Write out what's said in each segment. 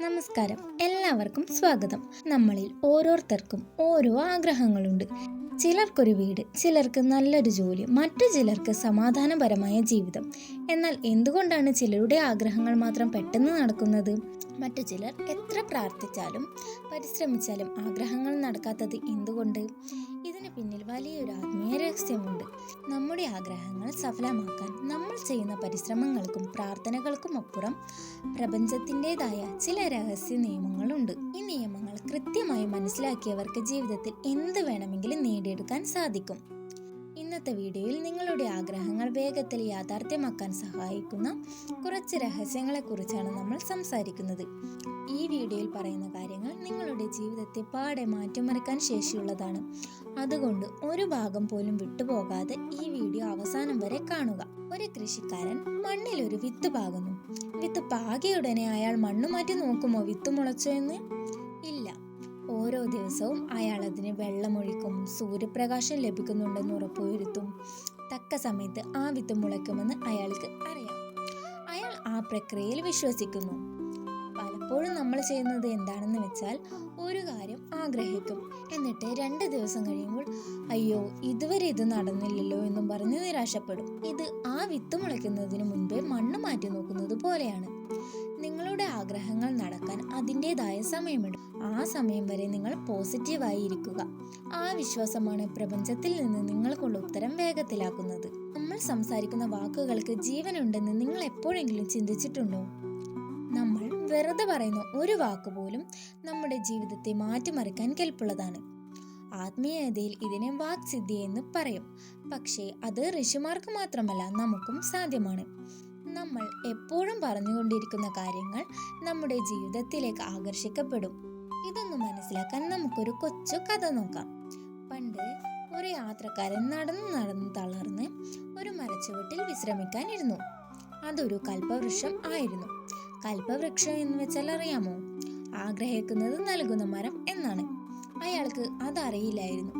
നമസ്കാരം. എല്ലാവർക്കും സ്വാഗതം. നമ്മളിൽ ഓരോരുത്തർക്കും ഓരോ ആഗ്രഹങ്ങളുണ്ട്. ചിലർക്കൊരു വീട് ചിലർക്ക് നല്ലൊരു ജോലി മറ്റു ചിലർക്ക് സമാധാനപരമായ ജീവിതം. എന്നാൽ എന്തുകൊണ്ടാണ് ചിലരുടെ ആഗ്രഹങ്ങൾ മാത്രം പെട്ടെന്ന് നടക്കുന്നത്? മറ്റു ചിലർ എത്ര പ്രാർത്ഥിച്ചാലും പരിശ്രമിച്ചാലും ആഗ്രഹങ്ങൾ നടക്കാത്തത് എന്തുകൊണ്ട്? പിന്നിൽ വലിയൊരു ആത്മീയ രഹസ്യമുണ്ട്. നമ്മുടെ ആഗ്രഹങ്ങൾ സഫലമാക്കാൻ നമ്മൾ ചെയ്യുന്ന പരിശ്രമങ്ങൾക്കും പ്രാർത്ഥനകൾക്കും അപ്പുറം പ്രപഞ്ചത്തിന്റെതായ ചില രഹസ്യ നിയമങ്ങളുണ്ട്. ഈ നിയമങ്ങൾ കൃത്യമായി മനസ്സിലാക്കിയവർക്ക് ജീവിതത്തിൽ എന്ത് വേണമെങ്കിലും നേടിയെടുക്കാൻ സാധിക്കും. ഇന്നത്തെ വീഡിയോയിൽ നിങ്ങളുടെ ആഗ്രഹങ്ങൾ വേഗത്തിൽ യാഥാർത്ഥ്യമാക്കാൻ സഹായിക്കുന്ന കുറച്ച് രഹസ്യങ്ങളെക്കുറിച്ചാണ് നമ്മൾ സംസാരിക്കുന്നത്. ഈ വീഡിയോയിൽ പറയുന്ന കാര്യങ്ങൾ നിങ്ങളുടെ ജീവിതത്തെ പാടെ മാറ്റിമറിക്കാൻ ശേഷിയുള്ളതാണ്. അതുകൊണ്ട് ഒരു ഭാഗം പോലും വിട്ടുപോകാതെ ഈ വീഡിയോ അവസാനം വരെ കാണുക. ഒരു കൃഷിക്കാരൻ മണ്ണിൽ ഒരു വിത്ത് പാകുന്നു. വിത്ത് പാകിയുടനെ അയാൾ മണ്ണ് മാറ്റി നോക്കുമോ? വിത്ത് മുളച്ചോ എന്ന്? ഇല്ല. ഓരോ ദിവസവും അയാൾ അതിന് വെള്ളമൊഴിക്കും സൂര്യപ്രകാശം ലഭിക്കുന്നുണ്ടെന്ന് ഉറപ്പുവരുത്തും. തക്ക സമയത്ത് ആ വിത്ത് മുളയ്ക്കുമെന്ന് അയാൾക്ക് അറിയാം. അയാൾ ആ പ്രക്രിയയിൽ വിശ്വസിക്കുന്നു. പലപ്പോഴും നമ്മൾ ചെയ്യുന്നത് എന്താണെന്ന് വെച്ചാൽ ഒരു കാര്യം ആഗ്രഹിക്കും. എന്നിട്ട് രണ്ട് ദിവസം കഴിയുമ്പോൾ അയ്യോ ഇതുവരെ ഇത് നടന്നില്ലല്ലോ എന്നും പറഞ്ഞ് നിരാശപ്പെടും. ഇത് ആ വിത്ത് മുളയ്ക്കുന്നതിന് മുൻപേ മണ്ണ് മാറ്റി നോക്കുന്നത് പോലെയാണ്. നിങ്ങളുടെ ആഗ്രഹങ്ങൾ നടക്കാൻ അതിന്റെതായ സമയമുണ്ട്. ആ സമയം വരെ നിങ്ങൾ പോസിറ്റീവായി ഇരിക്കുക. ആ വിശ്വാസമാണ് പ്രപഞ്ചത്തിൽ നിന്ന് നിങ്ങൾക്കുള്ള ഉത്തരം വേഗത്തിലാക്കുന്നത്. നമ്മൾ സംസാരിക്കുന്ന വാക്കുകൾക്ക് ജീവനുണ്ടെന്ന് നിങ്ങൾ എപ്പോഴെങ്കിലും ചിന്തിച്ചിട്ടുണ്ടോ? നമ്മൾ വെറുതെ പറയുന്ന ഒരു വാക്ക് പോലും നമ്മുടെ ജീവിതത്തെ മാറ്റിമറിക്കാൻ കെൽപ്പുള്ളതാണ്. ആത്മീയതയിൽ ഇതിനെ വാക്സിദ്ധി എന്ന് പറയും. പക്ഷേ അത് ഋഷിമാർക്ക് മാത്രമല്ല നമുക്കും സാധ്യമാണ്. നമ്മൾ എപ്പോഴും പറഞ്ഞുകൊണ്ടിരിക്കുന്ന കാര്യങ്ങൾ നമ്മുടെ ജീവിതത്തിലേക്ക് ആകർഷിക്കപ്പെടും. ഇതൊന്ന് മനസ്സിലാക്കാൻ നമുക്കൊരു കൊച്ചു കഥ നോക്കാം. പണ്ട് ഒരു യാത്രക്കാരൻ നടന്നു നടന്ന് തളർന്ന് ഒരു മരച്ചുവട്ടിൽ വിശ്രമിക്കാനിരുന്നു അതൊരു കൽപ്പവൃക്ഷം ആയിരുന്നു. കൽപ്പവൃക്ഷം എന്ന് വെച്ചാൽ അറിയാമോ? ആഗ്രഹിക്കുന്നത് നൽകുന്ന മരം എന്നാണ്. അയാൾക്ക് അതറിയില്ലായിരുന്നു.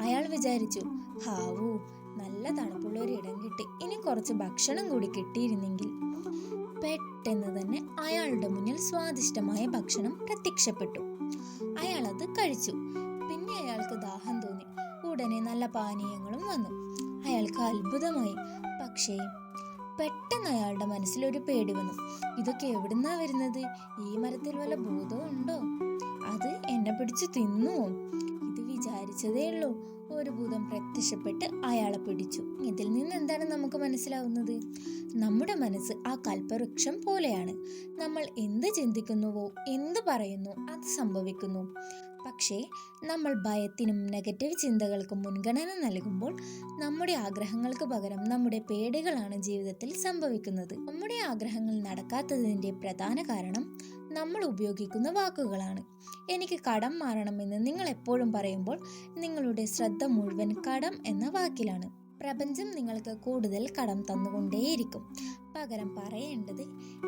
അയാൾ വിചാരിച്ചു ഹാവൂ നല്ല തണുപ്പുള്ള ഒരു ഇടം കിട്ടി. ഇനി കുറച്ച് ഭക്ഷണം കൂടി കിട്ടിയിരുന്നെങ്കിൽ. പെട്ടെന്ന് തന്നെ അയാളുടെ മുന്നിൽ സ്വാദിഷ്ടമായ ഭക്ഷണം പ്രത്യക്ഷപ്പെട്ടു. അയാൾ അത് കഴിച്ചു. പിന്നെ അയാൾക്ക് ദാഹം തോന്നി. ഉടനെ നല്ല പാനീയങ്ങളും വന്നു. അയാൾക്ക് അത്ഭുതമായി. പക്ഷേ പെട്ടെന്ന് അയാളുടെ മനസ്സിൽ ഒരു പേടി വന്നു. ഇതൊക്കെ എവിടുന്നാ വരുന്നത്? ഈ മരത്തിൽ വല്ല ഭൂതവും ഉണ്ടോ? അത് എന്നെ പിടിച്ച് തിന്നുവോ ഇത് വിചാരിച്ചതേ ഉള്ളൂ. ഒരു ഭൂതം പ്രത്യക്ഷപ്പെട്ട് അയാളെ പിടിച്ചു. ഇതിൽ നിന്ന് എന്താണ് നമുക്ക് മനസ്സിലാവുന്നത്? നമ്മുടെ മനസ്സ് ആ കൽപ്പവൃക്ഷം പോലെയാണ്. നമ്മൾ എന്ത് ചിന്തിക്കുന്നുവോ എന്ത് പറയുന്നു അത് സംഭവിക്കുന്നു. പക്ഷേ നമ്മൾ ഭയത്തിനും നെഗറ്റീവ് ചിന്തകൾക്കും മുൻഗണന നൽകുമ്പോൾ നമ്മുടെ ആഗ്രഹങ്ങൾക്ക് പകരം നമ്മുടെ പേടികളാണ് ജീവിതത്തിൽ സംഭവിക്കുന്നത്. നമ്മുടെ ആഗ്രഹങ്ങൾ നടക്കാത്തതിന്റെ പ്രധാന കാരണം നമ്മൾ ഉപയോഗിക്കുന്ന വാക്കുകളാണ്. എനിക്ക് കടം മാറണമെന്ന് നിങ്ങൾ എപ്പോഴും പറയുമ്പോൾ നിങ്ങളുടെ ശ്രദ്ധ മുഴുവൻ കടം എന്ന വാക്കിലാണ്. പ്രപഞ്ചം നിങ്ങൾക്ക് കൂടുതൽ കടം തന്നുകൊണ്ടേയിരിക്കും. പകരം പറയേണ്ടത്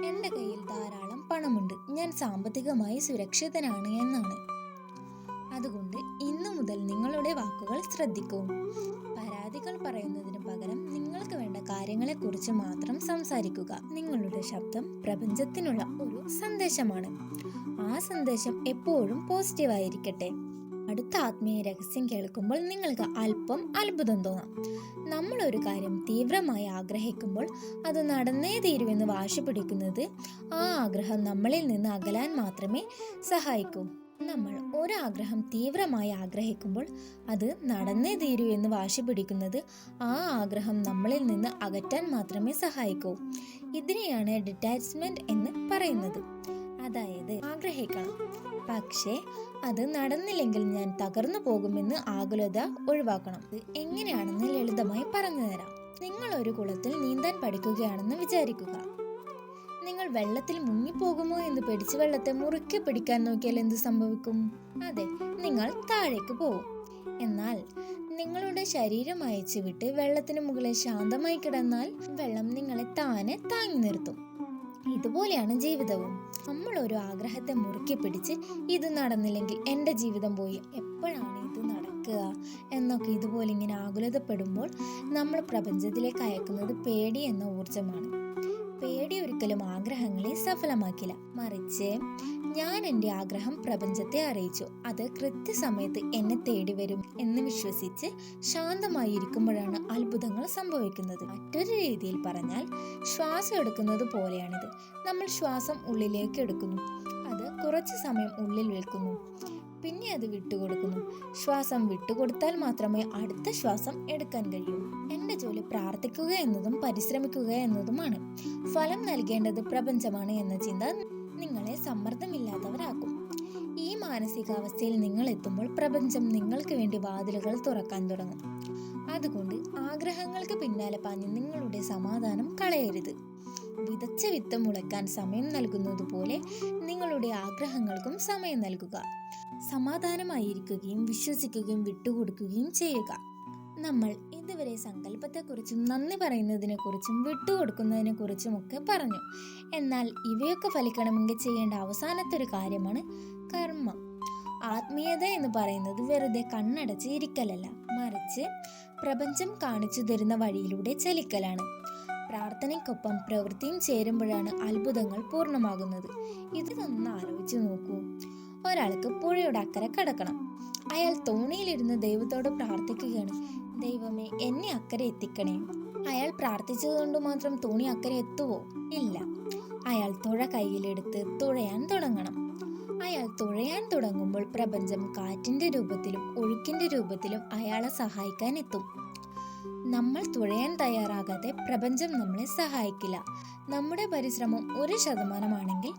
എന്റെ കയ്യിൽ ധാരാളം പണമുണ്ട്. ഞാൻ സാമ്പത്തികമായി സുരക്ഷിതനാണ് എന്നാണ്. അതുകൊണ്ട് ഇന്നു മുതൽ നിങ്ങളുടെ വാക്കുകൾ ശ്രദ്ധിക്കൂ. പരാതികൾ പറയുന്നതിന് പകരം നിങ്ങൾക്ക് വേണ്ട കാര്യങ്ങളെക്കുറിച്ച് മാത്രം സംസാരിക്കുക. നിങ്ങളുടെ ശബ്ദം പ്രപഞ്ചത്തിനുള്ള ഒരു സന്ദേശമാണ്. ആ സന്ദേശം എപ്പോഴും പോസിറ്റീവായിരിക്കട്ടെ അടുത്ത ആത്മീയ രഹസ്യം കേൾക്കുമ്പോൾ നിങ്ങൾക്ക് അല്പം അത്ഭുതം തോന്നാം. നമ്മൾ ഒരു കാര്യം തീവ്രമായി ആഗ്രഹിക്കുമ്പോൾ അത് നടന്നേ തീരുമെന്ന് വാശി പിടിക്കുന്നത് ആ ആഗ്രഹം നമ്മളിൽ നിന്ന് അകലാൻ മാത്രമേ സഹായിക്കൂ. നമ്മൾ ഒരാഗ്രഹം തീവ്രമായി ആഗ്രഹിക്കുമ്പോൾ അത് നടന്നേ തീരൂ എന്ന് വാശി പിടിക്കുന്നത് ആ ആഗ്രഹം നമ്മളിൽ നിന്ന് അകറ്റാൻ മാത്രമേ സഹായിക്കൂ. ഇതിനെയാണ് ഡിറ്റാച്ച്മെന്റ് എന്ന് പറയുന്നത്. അതായത് ആഗ്രഹിക്കണം. പക്ഷേ അത് നടന്നില്ലെങ്കിൽ ഞാൻ തകർന്നു പോകുമെന്ന് ആകുലത ഒഴിവാക്കണം. ഇത് എങ്ങനെയാണെന്ന് ലളിതമായി പറഞ്ഞു തരാം. നിങ്ങൾ ഒരു കുളത്തിൽ നീന്താൻ പഠിക്കുകയാണെന്ന് വിചാരിക്കുക. നിങ്ങൾ വെള്ളത്തിൽ മുങ്ങിപ്പോകുമോ എന്ന് പിടിച്ച് വെള്ളത്തെ മുറുക്കെ പിടിക്കാൻ നോക്കിയാൽ എന്ത് സംഭവിക്കും? അതെ നിങ്ങൾ താഴേക്ക് പോകും എന്നാൽ നിങ്ങളുടെ ശരീരം അയച്ചു വിട്ട് വെള്ളത്തിന് മുകളിൽ ശാന്തമായി കിടന്നാൽ വെള്ളം നിങ്ങളെ താനെ താങ്ങി നിർത്തും. ഇതുപോലെയാണ് ജീവിതവും. നമ്മൾ ഒരു ആഗ്രഹത്തെ മുറുക്കി പിടിച്ച് ഇത് നടന്നില്ലെങ്കിൽ എന്റെ ജീവിതം പോയി എപ്പോഴാണ് ഇത് നടക്കുക എന്നൊക്കെ ഇതുപോലെ ഇങ്ങനെ ആകുലതപ്പെടുമ്പോൾ നമ്മൾ പ്രപഞ്ചത്തിലേക്ക് അയക്കുന്നത് പേടി എന്ന ഊർജമാണ് പേടി ഒരിക്കലും ആഗ്രഹങ്ങളെ സഫലമാക്കില്ല. മറിച്ച് ഞാൻ എന്റെ ആഗ്രഹം പ്രപഞ്ചത്തെ അറിയിച്ചു. അത് കൃത്യസമയത്ത് എന്നെ തേടി വരും എന്ന് വിശ്വസിച്ച് ശാന്തമായി ഇരിക്കുമ്പോഴാണ് അത്ഭുതങ്ങൾ സംഭവിക്കുന്നത്. മറ്റൊരു രീതിയിൽ പറഞ്ഞാൽ ശ്വാസം എടുക്കുന്നത് പോലെയാണിത്. നമ്മൾ ശ്വാസം ഉള്ളിലേക്ക് എടുക്കുന്നു. അത് കുറച്ച് സമയം ഉള്ളിൽ വിൽക്കുന്നു പിന്നെ അത് വിട്ടുകൊടുക്കുന്നു. ശ്വാസം വിട്ടുകൊടുത്താൽ മാത്രമേ അടുത്ത ശ്വാസം എടുക്കാൻ കഴിയൂ. എന്റെ ജോലി പ്രാർത്ഥിക്കുക എന്നതും പരിശ്രമിക്കുക എന്നതുമാണ്. ഫലം നൽകേണ്ടത് പ്രപഞ്ചമാണ് എന്ന ചിന്ത നിങ്ങളെ സമ്മർദ്ദമില്ലാത്തവരാക്കും. ഈ മാനസികാവസ്ഥയിൽ നിങ്ങൾ എത്തുമ്പോൾ പ്രപഞ്ചം നിങ്ങൾക്ക് വേണ്ടി വാതിലുകൾ തുറക്കാൻ തുടങ്ങും. അതുകൊണ്ട് ആഗ്രഹങ്ങൾക്ക് പിന്നാലെ പാഞ്ഞ് നിങ്ങളുടെ സമാധാനം കളയരുത്. വിതച്ച വിത്ത് മുളയ്ക്കാൻ സമയം നൽകുന്നത് പോലെ നിങ്ങളുടെ ആഗ്രഹങ്ങൾക്കും സമയം നൽകുക. സമാധാനമായിരിക്കുകയും വിശ്വസിക്കുകയും വിട്ടുകൊടുക്കുകയും ചെയ്യുക. നമ്മൾ ഇതുവരെ സങ്കല്പത്തെക്കുറിച്ചും നന്ദി പറയുന്നതിനെക്കുറിച്ചും വിട്ടുകൊടുക്കുന്നതിനെക്കുറിച്ചും ഒക്കെ പറഞ്ഞു. എന്നാൽ ഇവയൊക്കെ ഫലിക്കണമെങ്കിൽ ചെയ്യേണ്ട അവസാനത്തെ ഒരു കാര്യമാണ് കർമ്മം. ആത്മീയത എന്ന് പറയുന്നത് വെറുതെ കണ്ണടച്ച് ഇരിക്കലല്ല മറിച്ച് പ്രപഞ്ചം കാണിച്ചു തരുന്ന വഴിയിലൂടെ ചലിക്കലാണ്. പ്രാർത്ഥനയ്ക്കൊപ്പം പ്രവൃത്തിയും ചേരുമ്പോഴാണ് അത്ഭുതങ്ങൾ പൂർണമാകുന്നത്. ഇത് ആലോചിച്ച് നോക്കൂ. ഒരാൾക്ക് പുഴയുടെ അക്കരെ കിടക്കണം. അയാൾ തോണിയിലിരുന്ന് ദൈവത്തോട് പ്രാർത്ഥിക്കുകയാണ്. ദൈവമേ എന്നെ അക്കരെ എത്തിക്കണേ. അയാൾ പ്രാർത്ഥിച്ചതുകൊണ്ട് മാത്രം തോണി അക്കരെ എത്തുവോ? ഇല്ല. അയാൾ തുഴ കയ്യിലെടുത്ത് തുഴയാൻ തുടങ്ങണം. അയാൾ തുഴയാൻ തുടങ്ങുമ്പോൾ പ്രപഞ്ചം കാറ്റിന്റെ രൂപത്തിലും ഒഴുക്കിന്റെ രൂപത്തിലും അയാളെ സഹായിക്കാൻ എത്തും. നമ്മൾ തുഴയാൻ തയ്യാറാകാതെ പ്രപഞ്ചം നമ്മളെ സഹായിക്കില്ല. നമ്മുടെ പരിശ്രമം ഒരു ശതമാനമാണെങ്കിൽ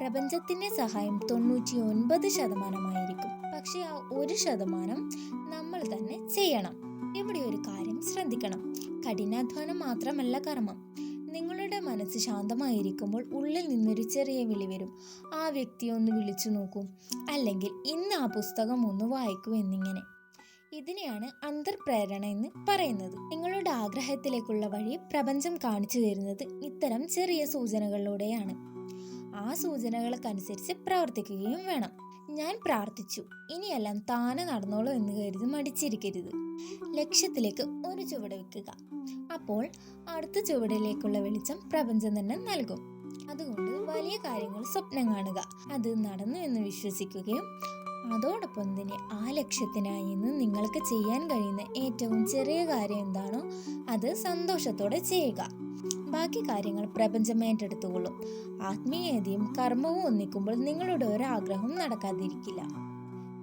പ്രപഞ്ചത്തിന്റെ സഹായം തൊണ്ണൂറ്റി ഒൻപത് ശതമാനമായിരിക്കും. പക്ഷെ ആ ഒരു ശതമാനം നമ്മൾ തന്നെ ചെയ്യണം. ഇവിടെ ഒരു കാര്യം ശ്രദ്ധിക്കണം. കഠിനാധ്വാനം മാത്രമല്ല കർമ്മം. നിങ്ങളുടെ മനസ്സ് ശാന്തമായിരിക്കുമ്പോൾ ഉള്ളിൽ നിന്നൊരു ചെറിയ വിളി വരും. ആ വ്യക്തിയെ ഒന്ന് വിളിച്ചു നോക്കൂ. അല്ലെങ്കിൽ ഇന്ന് ആ പുസ്തകം ഒന്ന് വായിക്കൂ എന്നിങ്ങനെ. ഇതിനെയാണ് അന്തർപ്രേരണ എന്ന് പറയുന്നത്. നിങ്ങളുടെ ആഗ്രഹത്തിലേക്കുള്ള വഴി പ്രപഞ്ചം കാണിച്ചു തരുന്നത് ഇത്തരം ചെറിയ സൂചനകളിലൂടെയാണ്. ആ സൂചനകൾക്കനുസരിച്ച് പ്രവർത്തിക്കുകയും വേണം. ഞാൻ പ്രാർത്ഥിച്ചു. ഇനിയെല്ലാം താന നടന്നോളൂ എന്ന് കരുതി മടിച്ചിരിക്കരുത്. ലക്ഷ്യത്തിലേക്ക് ഒരു ചുവട് വെക്കുക. അപ്പോൾ അടുത്ത ചുവടിലേക്കുള്ള വെളിച്ചം പ്രപഞ്ചം തന്നെ നൽകും. അതുകൊണ്ട് വലിയ കാര്യങ്ങൾ സ്വപ്നം കാണുക. അത് നടന്നു എന്ന് വിശ്വസിക്കുകയും അതോടൊപ്പം തന്നെ ആ ലക്ഷ്യത്തിനായി ഇന്ന് നിങ്ങൾക്ക് ചെയ്യാൻ കഴിയുന്ന ഏറ്റവും ചെറിയ കാര്യം എന്താണോ അത് സന്തോഷത്തോടെ ചെയ്യുക. ബാക്കി കാര്യങ്ങൾ പ്രപഞ്ചം ഏറ്റെടുത്തുകൊള്ളും. ആത്മീയതയും കർമ്മവും ഒന്നിക്കുമ്പോൾ നിങ്ങളുടെ ഒരാഗ്രഹം നടക്കാതിരിക്കില്ല.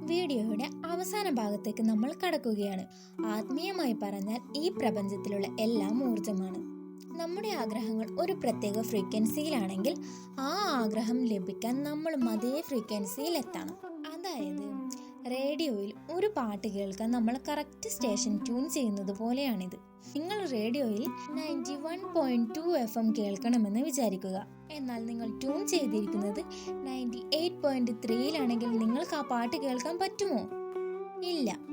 വീഡിയോയുടെ അവസാന ഭാഗത്തേക്ക് നമ്മൾ കടക്കുകയാണ്. ആത്മീയമായി പറഞ്ഞാൽ ഈ പ്രപഞ്ചത്തിലുള്ള എല്ലാം ഊർജമാണ് നമ്മുടെ ആഗ്രഹങ്ങൾ ഒരു പ്രത്യേക ഫ്രീക്വൻസിയിലാണെങ്കിൽ ആ ആഗ്രഹം ലഭിക്കാൻ നമ്മളും അതേ ഫ്രീക്വൻസിയിൽ എത്തണം അതായത് റേഡിയോയിൽ ഒരു പാട്ട് കേൾക്കാൻ നമ്മൾ കറക്റ്റ് സ്റ്റേഷൻ ട്യൂൺ ചെയ്യുന്നത് പോലെയാണിത്. നിങ്ങൾ റേഡിയോയിൽ ninety one point two F M കേൾക്കണമെന്ന് വിചാരിക്കുക. എന്നാൽ നിങ്ങൾ ട്യൂൺ ചെയ്തിരിക്കുന്നത് നയന്റി എയ്റ്റ് പോയിന്റ് ത്രീയിലാണെങ്കിൽ നിങ്ങൾക്ക് ആ പാട്ട് കേൾക്കാൻ പറ്റുമോ? ഇല്ല.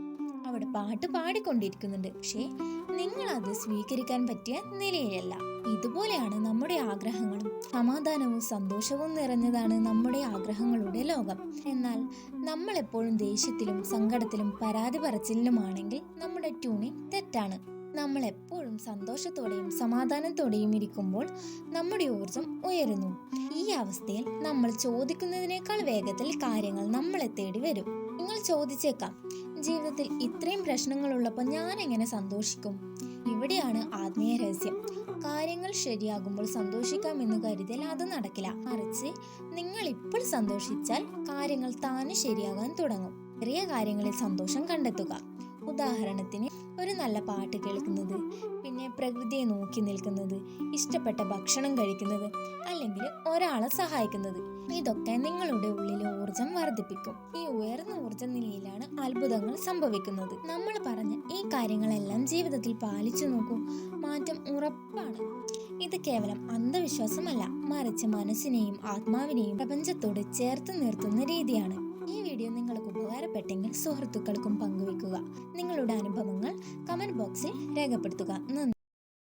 അവിടെ പാട്ട് പാടിക്കൊണ്ടിരിക്കുന്നുണ്ട്. പക്ഷേ നിങ്ങൾ അത് സ്വീകരിക്കാൻ പറ്റിയ നിലയിലല്ല. ഇതുപോലെയാണ് നമ്മുടെ ആഗ്രഹങ്ങളും. സമാധാനവും സന്തോഷവും നിറഞ്ഞതാണ് നമ്മുടെ ആഗ്രഹങ്ങളുടെ ലോകം. എന്നാൽ നമ്മൾ എപ്പോഴും ദേഷ്യത്തിലും സങ്കടത്തിലും പരാതി പറച്ചിലുമാണെങ്കിൽ നമ്മുടെ ട്യൂണിംഗ് തെറ്റാണ്. നമ്മൾ എപ്പോഴും സന്തോഷത്തോടെയും സമാധാനത്തോടെയും ഇരിക്കുമ്പോൾ നമ്മുടെ ഊർജം ഉയരുന്നു. ഈ അവസ്ഥയിൽ നമ്മൾ ചോദിക്കുന്നതിനേക്കാൾ വേഗത്തിൽ കാര്യങ്ങൾ നമ്മളെ തേടി വരും. നിങ്ങൾ ചോദിച്ചേക്കാം ജീവിതത്തിൽ ഇത്രയും പ്രശ്നങ്ങളുള്ളപ്പോൾ ഞാൻ എങ്ങനെ സന്തോഷിക്കും? ഇവിടെയാണ് ആത്മീയ രഹസ്യം. കാര്യങ്ങൾ ശരിയാകുമ്പോൾ സന്തോഷിക്കാം എന്ന് കരുതിയാൽ അത് നടക്കില്ല. മറിച്ച് നിങ്ങൾ ഇപ്പോൾ സന്തോഷിച്ചാൽ കാര്യങ്ങൾ താനും ശരിയാകാൻ തുടങ്ങും. ചെറിയ കാര്യങ്ങളിൽ സന്തോഷം കണ്ടെത്തുക. ഉദാഹരണത്തിന് ഒരു നല്ല പാട്ട് കേൾക്കുന്നത് പിന്നെ പ്രകൃതിയെ നോക്കി നിൽക്കുന്നത് ഇഷ്ടപ്പെട്ട ഭക്ഷണം കഴിക്കുന്നത് അല്ലെങ്കിൽ ഒരാളെ സഹായിക്കുന്നത്. ഇതൊക്കെ നിങ്ങളുടെ ഉള്ളിലെ ഊർജം വർദ്ധിപ്പിക്കും. ഈ ഉയർന്ന ഊർജ നിലയിലാണ് അത്ഭുതങ്ങൾ സംഭവിക്കുന്നത്. നമ്മൾ പറഞ്ഞ ഈ കാര്യങ്ങളെല്ലാം ജീവിതത്തിൽ പാലിച്ചു നോക്കൂ. മാറ്റം ഉറപ്പാണ്. ഇത് കേവലം അന്ധവിശ്വാസമല്ല. മറിച്ച് മനസ്സിനെയും ആത്മാവിനെയും പ്രപഞ്ചത്തോട് ചേർത്ത് നിർത്തുന്ന രീതിയാണ്. ഈ വീഡിയോ നിങ്ങൾക്ക് ഉപകാരപ്പെട്ടെങ്കിൽ സുഹൃത്തുക്കൾക്കും പങ്കുവെക്കുക നിങ്ങളുടെ അനുഭവങ്ങൾ കമന്റ് ബോക്സിൽ രേഖപ്പെടുത്തുക. നന്ദി.